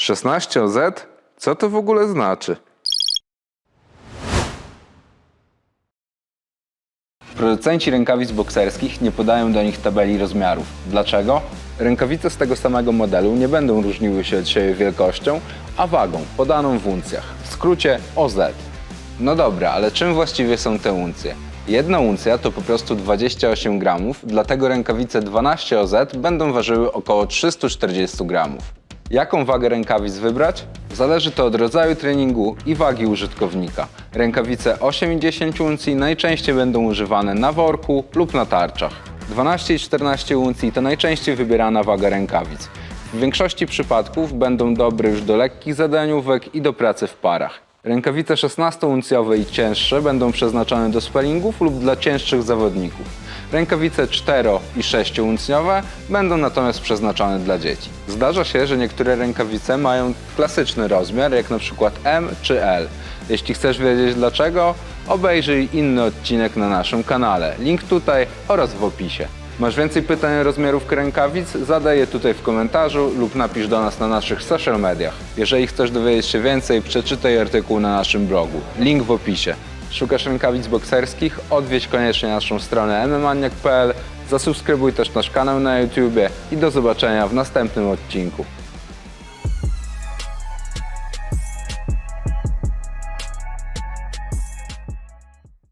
16 OZ? Co to w ogóle znaczy? Producenci rękawic bokserskich nie podają do nich tabeli rozmiarów. Dlaczego? Rękawice z tego samego modelu nie będą różniły się od siebie wielkością, a wagą podaną w uncjach. W skrócie OZ. No dobra, ale czym właściwie są te uncje? Jedna uncja to po prostu 28 gramów, dlatego rękawice 12 OZ będą ważyły około 340 gramów. Jaką wagę rękawic wybrać? Zależy to od rodzaju treningu i wagi użytkownika. Rękawice 8 i 10 uncji najczęściej będą używane na worku lub na tarczach. 12 i 14 uncji to najczęściej wybierana waga rękawic. W większości przypadków będą dobre już do lekkich zadaniówek i do pracy w parach. Rękawice 16-uncjowe i cięższe będą przeznaczone do sparingów lub dla cięższych zawodników. Rękawice 4 i 6-uncjowe będą natomiast przeznaczone dla dzieci. Zdarza się, że niektóre rękawice mają klasyczny rozmiar, jak na przykład M czy L. Jeśli chcesz wiedzieć dlaczego, obejrzyj inny odcinek na naszym kanale. Link tutaj oraz w opisie. Masz więcej pytań o rozmiarówkę rękawic? Zadaj je tutaj w komentarzu lub napisz do nas na naszych social mediach. Jeżeli chcesz dowiedzieć się więcej, przeczytaj artykuł na naszym blogu. Link w opisie. Szukasz rękawic bokserskich? Odwiedź koniecznie naszą stronę mmaniak.pl, zasubskrybuj też nasz kanał na YouTubie i do zobaczenia w następnym odcinku.